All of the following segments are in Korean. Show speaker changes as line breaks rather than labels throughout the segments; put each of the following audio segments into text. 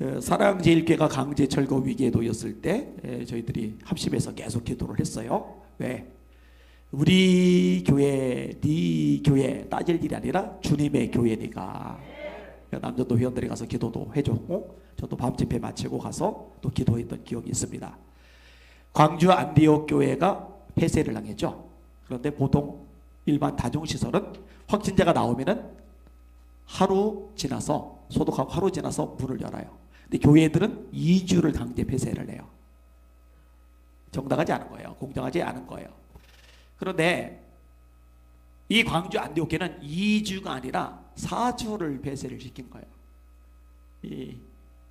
어, 사랑제일교회가 강제 철거 위기에 놓였을 때 에, 저희들이 합심해서 계속 기도를 했어요. 왜? 우리 교회, 네 교회 따질 일이 아니라 주님의 교회니까. 남전도 회원들이 가서 기도도 해줬고 저도 밤 집회 마치고 가서 또 기도했던 기억이 있습니다. 광주 안디옥 교회가 폐쇄를 당했죠. 그런데 보통 일반 다중시설은 확진자가 나오면은 하루 지나서 소독하고 하루 지나서 문을 열어요. 근데 교회들은 2주를 강제 폐쇄를 해요. 정당하지 않은 거예요. 공정하지 않은 거예요. 그런데 이 광주 안디옥교는 2주가 아니라 4주를 폐쇄를 시킨 거예요. 이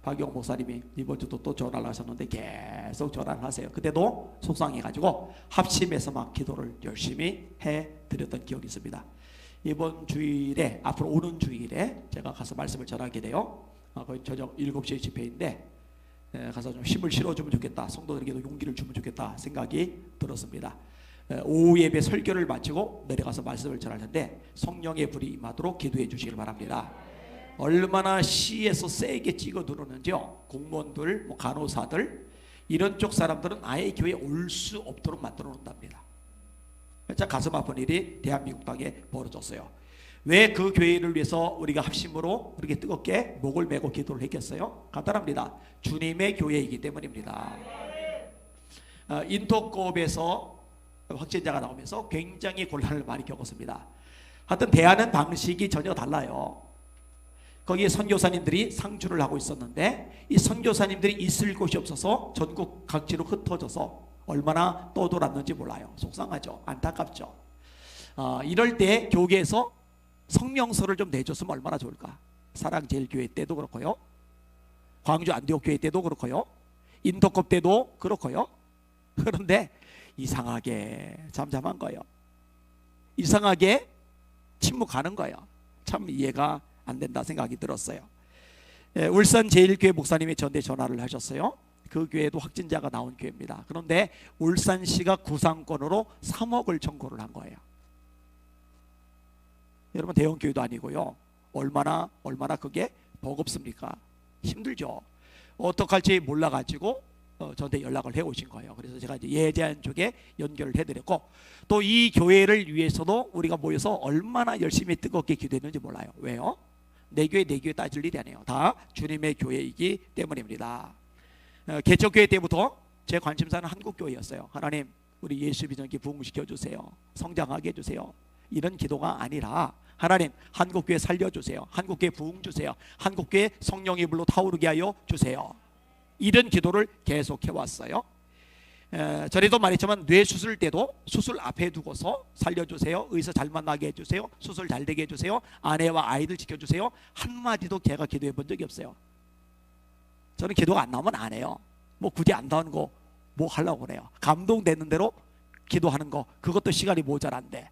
박영 목사님이 이번 주도 또 전화를 하셨는데 계속 전화를 하세요. 그때도 속상해가지고 합심해서 막 기도를 열심히 해 드렸던 기억이 있습니다. 이번 주일에 앞으로 오는 주일에 제가 가서 말씀을 전하게 돼요. 아, 거의 저녁 7시에 집회인데 에, 가서 좀 힘을 실어주면 좋겠다. 성도들에게도 용기를 주면 좋겠다 생각이 들었습니다. 에, 오후 예배 설교를 마치고 내려가서 말씀을 전하는데 성령의 불이 임하도록 기도해 주시길 바랍니다. 얼마나 시에서 세게 찍어 누르는지요. 공무원들, 뭐 간호사들 이런 쪽 사람들은 아예 교회에 올 수 없도록 만들어 놓는답니다. 가슴 아픈 일이 대한민국 땅에 벌어졌어요. 왜 그 교회를 위해서 우리가 합심으로 그렇게 뜨겁게 목을 메고 기도를 했겠어요? 간단합니다. 주님의 교회이기 때문입니다. 어, 인터컵에서 확진자가 나오면서 굉장히 곤란을 많이 겪었습니다. 하여튼 대하는 방식이 전혀 달라요. 거기에 선교사님들이 상주를 하고 있었는데 이 선교사님들이 있을 곳이 없어서 전국 각지로 흩어져서 얼마나 떠돌았는지 몰라요. 속상하죠. 안타깝죠. 어, 이럴 때 교계에서 성명서를 좀 내줬으면 얼마나 좋을까. 사랑제일교회 때도 그렇고요. 광주 안디옥교회 때도 그렇고요. 인터컵 때도 그렇고요. 그런데 이상하게 잠잠한 거예요. 이상하게 침묵하는 거예요. 참 이해가 안 된다 생각이 들었어요. 예, 울산 제일교회 목사님이 전대 전화를 하셨어요. 그 교회도 확진자가 나온 교회입니다. 그런데 울산시가 구상권으로 3억을 청구를 한 거예요. 여러분 대형 교회도 아니고요. 얼마나 얼마나 그게 버겁습니까? 힘들죠. 어떡할지 몰라가지고 어, 저한테 연락을 해 오신 거예요. 그래서 제가 이제 예제한 쪽에 연결을 해드렸고 또 이 교회를 위해서도 우리가 모여서 얼마나 열심히 뜨겁게 기도했는지 몰라요. 왜요? 내 교회 내 교회 따질 일이 아니에요. 다 주님의 교회이기 때문입니다. 어, 개척교회 때부터 제 관심사는 한국 교회였어요. 하나님 우리 예수 비전기 부흥시켜 주세요. 성장하게 해주세요. 이런 기도가 아니라 하나님 한국교회 살려주세요. 한국교회 부흥 주세요. 한국교회 성령의 불로 타오르게 하여 주세요. 이런 기도를 계속 해 왔어요. 에, 전에도 말했지만 뇌 수술 때도 수술 앞에 두고서 살려주세요. 의사 잘 만나게 해주세요. 수술 잘 되게 해주세요. 아내와 아이들 지켜주세요. 한마디도 제가 기도해 본 적이 없어요. 저는 기도가 안 나오면 안 해요. 뭐 굳이 안 나오는 거 뭐 하려고 그래요. 감동되는 대로 기도하는 거 그것도 시간이 모자란데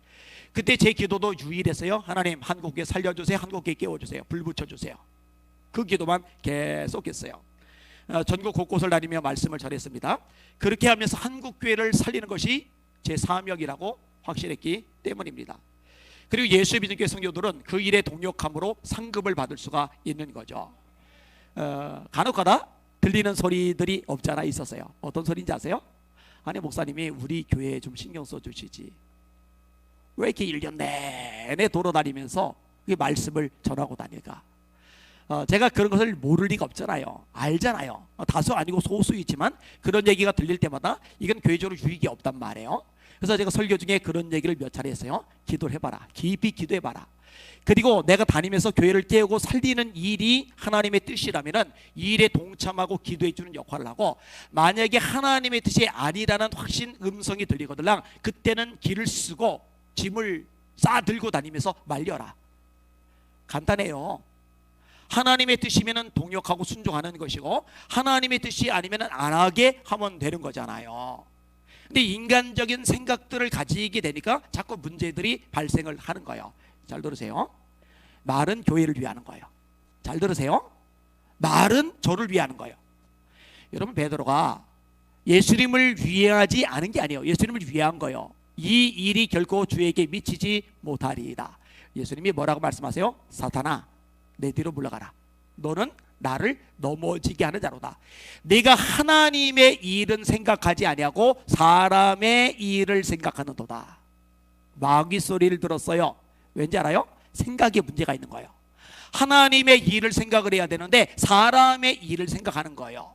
그때 제 기도도 유일했어요. 하나님 한국에 살려주세요. 한국에 깨워주세요. 불 붙여주세요. 그 기도만 계속했어요. 어, 전국 곳곳을 다니며 말씀을 전했습니다. 그렇게 하면서 한국 교회를 살리는 것이 제 사명이라고 확신했기 때문입니다. 그리고 예수 믿는 교회 성도들은 그 일에 동력함으로 상급을 받을 수가 있는 거죠. 어, 간혹가다 들리는 소리들이 없잖아 있었어요. 어떤 소리인지 아세요? 아니 목사님이 우리 교회에 좀 신경 써 주시지. 왜 이렇게 1년 내내 돌아다니면서 그 말씀을 전하고 다닐까? 어, 제가 그런 것을 모를 리가 없잖아요. 알잖아요. 어, 다수 아니고 소수이지만 그런 얘기가 들릴 때마다 이건 교회적으로 유익이 없단 말이에요. 그래서 제가 설교 중에 그런 얘기를 몇 차례 했어요. 기도를 해봐라. 깊이 기도해봐라. 그리고 내가 다니면서 교회를 깨우고 살리는 일이 하나님의 뜻이라면은 이 일에 동참하고 기도해 주는 역할을 하고 만약에 하나님의 뜻이 아니라는 확신 음성이 들리거들랑 그때는 길을 쓰고 짐을 싸 들고 다니면서 말려라. 간단해요. 하나님의 뜻이면은 동역하고 순종하는 것이고 하나님의 뜻이 아니면은 안 하게 하면 되는 거잖아요. 근데 인간적인 생각들을 가지게 되니까 자꾸 문제들이 발생을 하는 거예요. 잘 들으세요. 말은 교회를 위하는 거예요. 잘 들으세요. 말은 저를 위하는 거예요. 여러분 베드로가 예수님을 위하지 않은 게 아니에요. 예수님을 위한 거예요. 이 일이 결코 주에게 미치지 못하리이다. 예수님이 뭐라고 말씀하세요? 사탄아, 내 뒤로 물러가라. 너는 나를 넘어지게 하는 자로다. 내가 하나님의 일은 생각하지 아니하고 사람의 일을 생각하는도다. 마귀 소리를 들었어요. 왠지 알아요? 생각에 문제가 있는 거예요. 하나님의 일을 생각을 해야 되는데 사람의 일을 생각하는 거예요.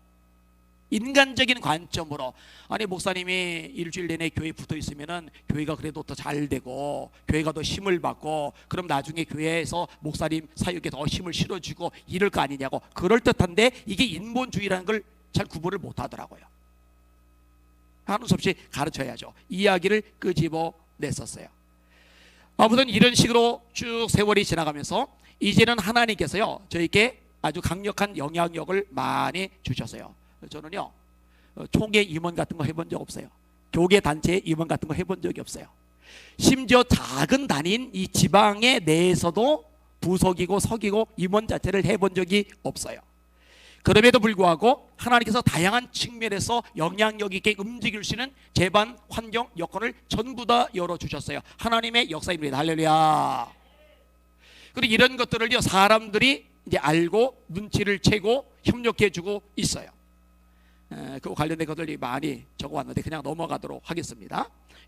인간적인 관점으로 아니 목사님이 일주일 내내 교회에 붙어 있으면은 교회가 그래도 더 잘 되고 교회가 더 힘을 받고 그럼 나중에 교회에서 목사님 사역에 더 힘을 실어주고 이럴 거 아니냐고 그럴 듯한데 이게 인본주의라는 걸 잘 구분을 못 하더라고요. 하는 수 없이 가르쳐야죠. 이야기를 끄집어 냈었어요. 아무튼 이런 식으로 쭉 세월이 지나가면서 이제는 하나님께서요 저에게 아주 강력한 영향력을 많이 주셨어요. 저는요 어, 총회 임원 같은 거 해본 적 없어요. 교계 단체 임원 같은 거 해본 적이 없어요. 심지어 작은 단인 이 지방의 내에서도 부석이고 석이고 임원 자체를 해본 적이 없어요. 그럼에도 불구하고 하나님께서 다양한 측면에서 영향력 있게 움직일 수 있는 재반 환경 여건을 전부 다 열어 주셨어요. 하나님의 역사입니다. 할렐루야. 그리고 이런 것들을요 사람들이 이제 알고 눈치를 채고 협력해 주고 있어요. 에, 그 관련된 것들이 많이 적어 왔는데 그냥 넘어가도록 하겠습니다.